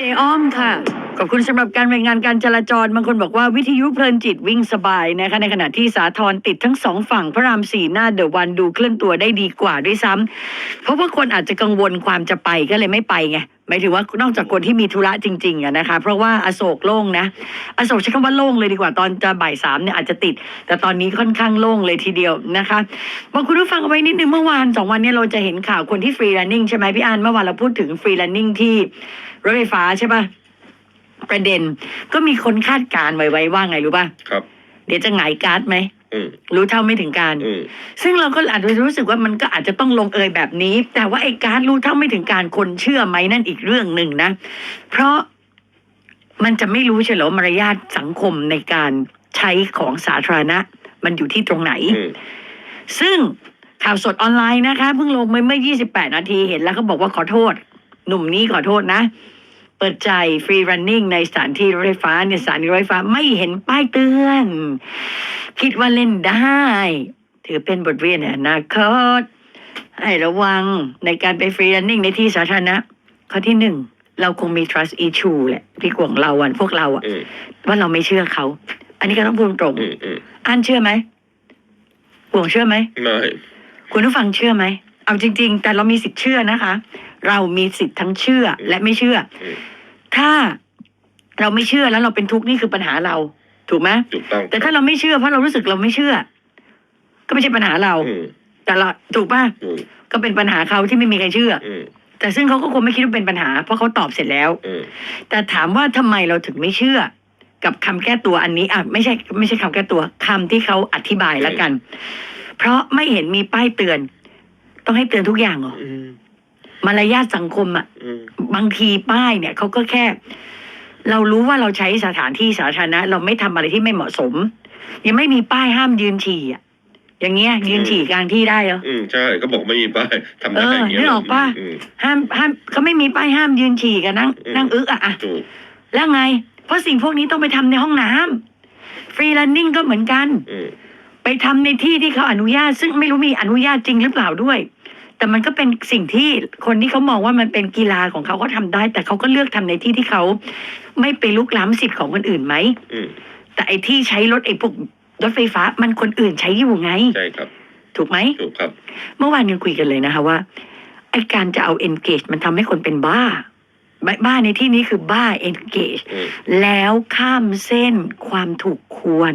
เจอ้อมค่ะ ขอบคุณสำหรับการรายงานการจราจรบางคนบอกว่าวิทยุเพลินจิตวิ่งสบายนะคะในขณะที่สาทรติดทั้งสองฝั่งพระรามสี่หน้าเดอะวันดูเคลื่อนตัวได้ดีกว่าด้วยซ้ำเพราะว่าคนอาจจะกังวลความจะไปก็เลยไม่ไปไงหมายถึงว่านอกจากคนที่มีธุระจริงๆอะนะคะ เพราะว่าอโศกโล่งนะ อโศกใช้คำว่าโล่งเลยดีกว่าตอนจะบ่ายสามเนี่ยอาจจะติด แต่ตอนนี้ค่อนข้างโล่งเลยทีเดียวนะคะบอกคุณผู้ฟังเอาไว้นิดนึงเมื่อวานสองวันเนี้เราจะเห็นข่าวคนที่ฟรีแลนนิ่งใช่ไหมพี่อันเมื่อวานเราพูดถึงฟรีแลนนิ่งที่รถไฟฟ้าใช่ปะ ประเด็น ก็มีคนคาดการณ์ไว้ไว้ว่าไงรู้ป่ะครับ เดี๋ยวจะหงายการ์ดไหมอืมรู้เท่าไม่ถึงการ อืมซึ่งเราก็อาจจะรู้สึกว่ามันก็อาจจะต้องลงเอยแบบนี้ แต่ว่าไอ้การรู้เท่าไม่ถึงการคนเชื่อไหมนั่นอีกเรื่องหนึ่งนะ เพราะมันจะไม่รู้เฉลอมารยาทสังคมในการใช้ของสาธารณะ มันอยู่ที่ตรงไหน อืมซึ่งข่าวสดออนไลน์นะคะเพิ่งลงไปเมื่อ 28 นาทีเห็นแล้วเขาบอกว่าขอโทษ หนุ่มนี้ขอโทษนะ เปิดใจฟรีรันนิ่งในสถานที่รถไฟฟ้าในสถานีรถไฟฟ้าไม่เห็นป้ายเตือน คิดว่าเล่นได้ ถือเป็นบทเรียนในอนาคตให้ระวังในการไปฟรีรันนิ่งในที่สาธารณะข้อที่หนึ่งเราคงมี trust issue แหละที่กวงเราอะพวกเราอะอืมว่าเราไม่เชื่อเขา อันนี้ก็ต้องพูดตรงอืมอืมๆอันเชื่อไหมกวงเชื่อไหมไม่คุณผู้ฟังเชื่อไหมเอาจริง ๆ แต่เรามีสิทธิ์เชื่อนะคะ เรามีสิทธิ์ทั้งเชื่อและไม่เชื่ออืมถ้าเราไม่เชื่อแล้วเราเป็นทุกข์นี่คือปัญหาเรา ถูกไหมถูกต้องแต่ถ้าเราไม่เชื่อเพราะเรารู้สึกเราไม่เชื่อ ก็ไม่ใช่ปัญหาเราอืมแต่เราถูกป่ะอืมก็เป็นปัญหาเขาที่ไม่มีใครเชื่ออืมแต่ซึ่งเขาก็คงไม่คิดว่าเป็นปัญหา เพราะเขาตอบเสร็จแล้วอืมแต่ถามว่าทำไมเราถึงไม่เชื่อ กับคำแก้ตัวอันนี้อะไม่ใช่ ไม่ใช่คำแก้ตัวคำที่เขาอธิบายแล้วกัน เพราะไม่เห็นมีป้ายเตือน ต้องให้เตือนทุกอย่างเหรออื มมารยาทสังคมอะอืมบางทีป้ายเนี่ยเขาก็แค่ เรารู้ว่าเราใช้สถานที่สาธารณะ เราไม่ทำอะไรที่ไม่เหมาะสม ยังไม่มีป้ายห้ามยืนฉี่อะอย่างเงี้ยยืนฉี่กลางที่ได้เหรออืมใช่ก็บอกไม่มีป้ายทำได้เอออย่างเงี้ยนึกออกปะอืมห้ามห้ามเขาไม่มีป้ายห้ามยืนฉี่กันนั่งอืมนั่งอึอะอะถูกแล้วไง เพราะสิ่งพวกนี้ต้องไปทำในห้องน้ำฟรีแลนนิ่งก็เหมือนกันอืมไปทำในที่ที่เขาอนุญาต ซึ่งไม่รู้มีอนุญาตจริงหรือเปล่าด้วย แต่มันก็เป็นสิ่งที่คนที่เขามองว่ามันเป็นกีฬาของเขาก็ทำได้ แต่เขาก็เลือกทำในที่ที่เขาไม่ไปลุกล้ำสิทธิ์ของคนอื่นไหมอืมแต่ไอ้ที่ใช้รถไอ้พวกรถไฟฟ้ามันคนอื่นใช้อยู่ไงใช่ครับ ถูกไหมถูกครับ เมื่อวานยังคุยกันเลยนะคะว่าไอ้การจะเอา engage มันทำให้คนเป็นบ้าบ้าบ้าในที่นี้คือบ้า engage อืมแล้วข้ามเส้นความถูกควร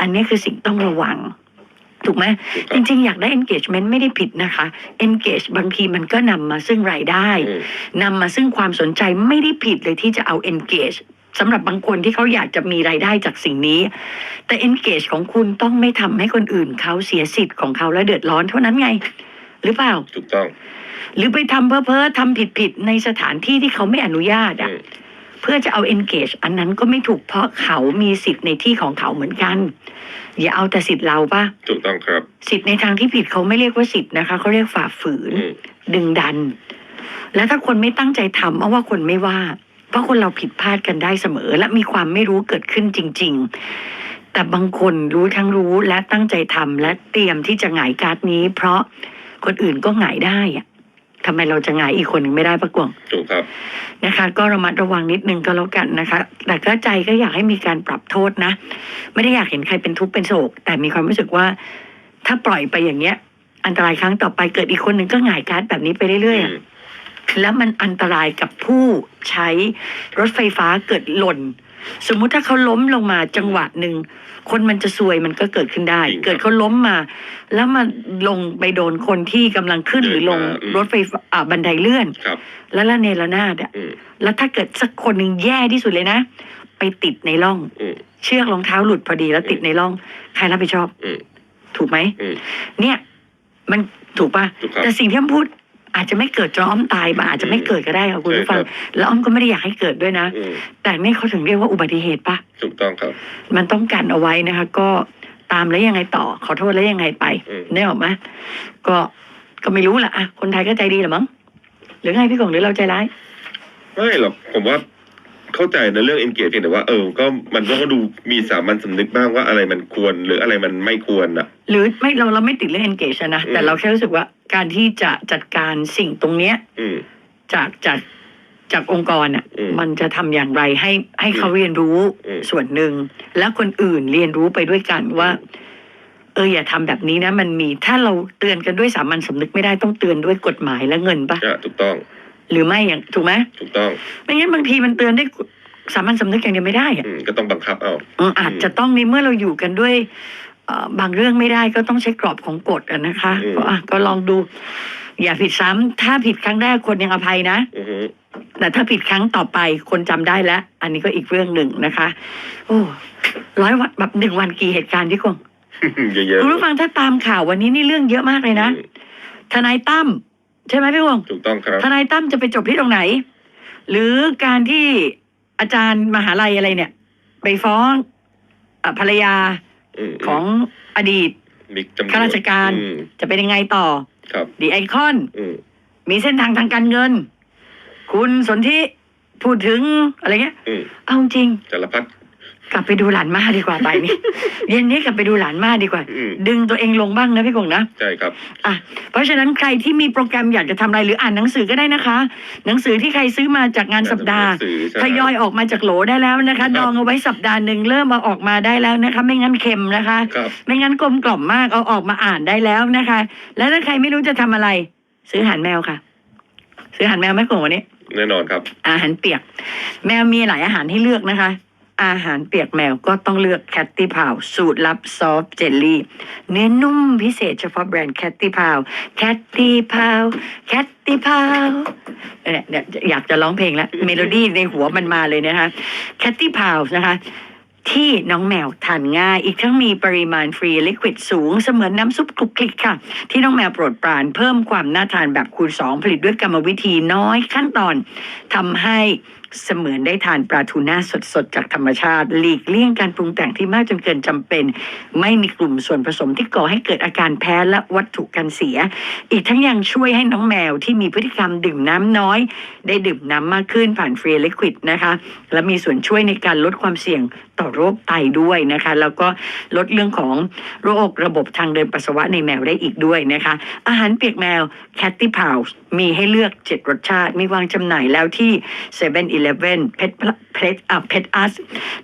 อันนี้คือสิ่งต้องระวัง ถูกไหมถูกคจรับริงๆ อยากได้ engagement ไม่ได้ผิดนะคะ engage บางทีมันก็นำมาซึ่งรายได้อืมนำมาซึ่งความสนใจไม่ได้ผิดเลยที่จะเอา engage สำหรับบางคนที่เขาอยากจะมีรายได้จากสิ่งนี้ แต่ engage ของคุณต้องไม่ทำให้คนอื่นเขาเสียสิทธิ์ของเขาและเดือดร้อนเท่านั้นไง หรือเปล่า ถูกต้อง หรือไปทำเพ้อเพ้อๆทำผิดผิดๆในสถานที่ที่เขาไม่อนุญาตอือะม เพื่อจะเอา engage อันนั้นก็ไม่ถูกเพราะเขามีสิทธิ์ในที่ของเขาเหมือนกัน อย่าเอาแต่สิทธิ์เราปะถูกต้องครับ สิทธิ์ในทางที่ผิดเขาไม่เรียกว่าสิทธิ์นะคะเขาเรียกฝ่าฝืนอืมดึงดัน และถ้าคนไม่ตั้งใจทำเอาว่าคนไม่ว่า เพราะคนเราผิดพลาดกันได้เสมอ และมีความไม่รู้เกิดขึ้นจริง ๆ แต่บางคนรู้ทั้งรู้และตั้งใจทำและเตรียมที่จะหงายการ์ดนี้ เพราะคนอื่นก็หงายได้อะ ทำไมเราจะหงายอีกคนหนึ่งไม่ได้ปะกวงถูกครับนะคะ ก็ระมัดระวังนิดนึงก็แล้วกันนะคะ แต่ก็ใจก็อยากให้มีการปรับโทษนะ ไม่ได้อยากเห็นใครเป็นทุกข์เป็นโศก แต่มีความรู้สึกว่า ถ้าปล่อยไปอย่างเงี้ย อันตรายครั้งต่อไปเกิดอีกคนหนึ่งก็หงายการ์ดแบบนี้ไปเรื่อยๆอะอืมแล้วมันอันตรายกับผู้ใช้รถไฟฟ้าเกิดหล่น สมมุติถ้าเขาล้มลงมาจังหวะหนึ่งคนมันจะซวยมันก็เกิดขึ้นได้ จริงครับเกิดเขาล้มมา แล้วมันลงไปโดนคนที่กำลังขึ้นหรือลงเดินมาอืม รถไฟฟ้าอ่าบันไดเลื่อน ครับ แล้วละเนระนาดอะอืมแล้วถ้าเกิดสักคนหนึ่งแย่ที่สุดเลยนะ ไปติดในร่อง อืม เชือกรองเท้าหลุดพอดีแล้วติดในร่อง ใครรับผิดชอบ อืม ถูกไหม อืม เนี่ย มันถูกปะถูกครับ แต่สิ่งที่อ้อมพูด อาจจะไม่เกิดจนอ้อมตายมาอาจจะไม่เกิดก็ได้ค่ะคุณผู้ฟังใช่ครับแล้วอ้อมก็ไม่ได้อยากให้เกิดด้วยนะ อืมแต่นี่เขาถึงเรียกว่าอุบัติเหตุปะถูกต้องครับ มันต้องกันเอาไว้นะคะ ก็ตามแล้วยังไงต่อ ขอโทษแล้วยังไงไปอืมได้ออกไหมก็ก็ไม่รู้แหละอะคนไทยก็ใจดีแหละมั้งหรือไงพี่กงหรือเราใจร้าย ไม่หรอกผมว่า เข้าใจในเรื่อง engage เพียงแต่ว่าเออก็มันก็ดูมีสามัญสำนึกบ้างว่าอะไรมันควรหรืออะไรมันไม่ควรอะ หรือไม่เราเราไม่ติดเรื่อง engage อะนะอืม แต่เราแค่รู้สึกว่าการที่จะจัดการสิ่งตรงเนี้ยอืม จากจากจากองค์กรอะอืมมันจะทำอย่างไรให้ให้เขาเรียนรู้อืมส่วนหนึ่ง และคนอื่นเรียนรู้ไปด้วยกันว่า เอออย่าทำแบบนี้นะ มันมีถ้าเราเตือนกันด้วยสามัญสำนึกไม่ได้ต้องเตือนด้วยกฎหมายและเงินปะ อะถูกต้อง หรือไม่อย่างถูกไหมถูกต้องไม่งั้นบางทีมันเตือนได้สามัญสำนึกอย่างเดียวไม่ได้อะอืมก็ต้องบังคับเอาอืมอาจจะต้องในเมื่อเราอยู่กันด้วยเอ่อบางเรื่องไม่ได้ก็ต้องใช้กรอบของกฎอะนะคะอืม ก็อะก็ลองดู อย่าผิดซ้ำถ้าผิดครั้งแรกคนยังอภัยนะ อือฮึแต่ถ้าผิดครั้งต่อไปคนจำได้แล้ว อันนี้ก็อีกเรื่องหนึ่งนะคะ โอ้ร้อยวันแบบหนึ่งวันกี่เหตุการณ์ที่กงเยอะคุณผู้ฟังถ้าตามข่าววันนี้นี่เรื่องเยอะมากเลยๆนะ อืมทนายตั้ม ใช่ไหมพี่วงถูกต้องครับทนายตั้มจะไปจบที่ตรงไหน หรือการที่อาจารย์มหาลัยอะไรเนี่ย ไปฟ้องเอ่อภรรยาอืมของอดีตมีจำนวนข้าราชการอืมจะเป็นยังไงต่อครับดีไอคอนอืมมีเส้นทางทางการเงิน คุณสนธิพูดถึงอะไรเงี้ยอืมเอาจริงสารพัด กลับไปดูหลานมาดีกว่าไปนี่ เย็นนี้กลับไปดูหลานมาดีกว่า อืม ดึงตัวเองลงบ้างนะพี่กงนะ ใช่ครับ อะเพราะฉะนั้นใครที่มีโปรแกรมอยากจะทำอะไรหรืออ่านหนังสือก็ได้นะคะ หนังสือที่ใครซื้อมาจากงานสัปดาห์หนังสือใช่ทยอยออกมาจากโหลได้แล้วนะคะครับดองเอาไว้สัปดาห์หนึ่งเริ่มมาออกมาได้แล้วนะคะ ไม่งั้นเค็มนะคะ ครับ ไม่งั้นกลมกล่อมมากเอาออกมาอ่านได้แล้วนะคะ แล้วถ้าใครไม่รู้จะทำอะไร ซื้ออาหารแมวค่ะ ซื้ออาหารแมวไหมกงวันนี้ แน่นอนครับ อาหารเปียก แมวมีหลายอาหารให้เลือกนะคะ อาหารเปียกแมวก็ต้องเลือกแคตตี้พาวสูตรลับซอฟเจลลี่ เนื้อนุ่มพิเศษเฉพาะแบรนด์แคตตี้พาวแคตตี้พาวแคตตี้พาวเนี่ยเนี่ยอยากจะร้องเพลงแล้ว เมโลดี้ในหัวมันมาเลยนะคะแคตตี้พาวนะคะที่น้องแมวทานง่าย อีกทั้งมีปริมาณฟรีลิควิดสูง เสมือนน้ำซุปคลุกคลิกค่ะ ที่น้องแมวโปรดปรานเพิ่มความน่าทานแบบคูณสองผลิตด้วยกรรมวิธีน้อยขั้นตอนทำให้ เสมือนได้ทานปลาทูน่าสดๆ จากธรรมชาติ หลีกเลี่ยงการปรุงแต่งที่มากจนเกินจำเป็น ไม่มีกลุ่มส่วนผสมที่ก่อให้เกิดอาการแพ้และวัตถุกันเสีย อีกทั้งยังช่วยให้น้องแมวที่มีพฤติกรรมดื่มน้ำน้อย ได้ดื่มน้ำมากขึ้นผ่านฟรีลิควิดนะคะ และมีส่วนช่วยในการลดความเสี่ยงต่อโรคไตด้วยนะคะ แล้วก็ลดเรื่องของโรคระบบทางเดินปัสสาวะในแมวได้อีกด้วยนะคะ อาหารเปียกแมว Catty p o u มีให้เลือก7รสชาติ มีวางจำหน่ายแล้วที่7 e เ e ่ e อเพชเพชอะเพชอัส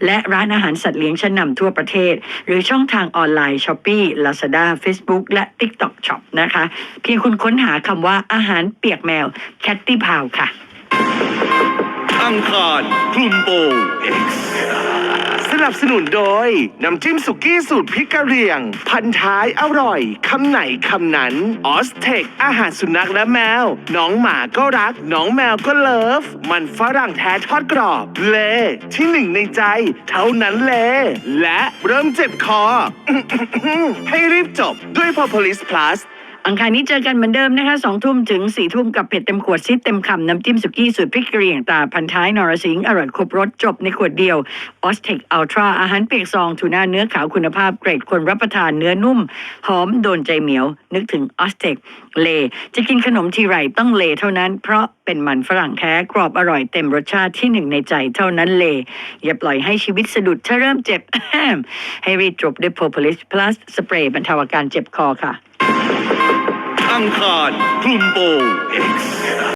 และร้านอาหารสัตว์เลี้ยงชั้นนำทั่วประเทศ หรือช่องทางออนไลน์ s h อ p e e Lazada Facebook และ TikTok Shop นะคะ เพียงคุณค้นหาคำว่าอาหารเปียกแมว Catty p o u ค่ะ อังคารคลุมโปง X นับสนุนโดย น้ำจิ้มสุกี้สูตรพริกกะเหรี่ยง พันท้ายอร่อยคำไหนคำนั้นออสเทคอาหารสุนัขและแมว น้องหมาก็รัก น้องแมวก็เลิฟ มันฝรั่งแท้ทอดกรอบ เลที่หนึ่งในใจ เท่านั้นเล และเริ่มเจ็บคอ ให้รีบจบด้วย Propolis Plus อังคารนี้เจอกันเหมือนเดิมนะคะสองทุ่มถึงสี่ทุ่มกับเผ็ดเต็มขวดซิดเต็มคำน้ำจิ้มสุกี้สูตรพริกเหรี่ยงตาพันท้ายนรสิงห์อร่อยครบรสจบในขวดเดียวออสเทคอัลตร้าอาหารเปียกซองทูน่าเนื้อขาวคุณภาพเกรดคนรับประทานเนื้อนุ่ม หอมโดนใจเหมียว นึกถึงออสเทคเลจะกินขนมทีไรต้องเลเท่านั้น เพราะเป็นมันฝรั่งแท้กรอบอร่อยเต็มรสชาติที่หนึ่งในใจเท่านั้นเลอย่าปล่อยให้ชีวิตสะดุดถ้าเริ่มเจ็บให้รีบจบด้วย Propolis Plus สเปรย์บรรเทาอาการเจ็บคอค่ะ อังคารคลุมโปง X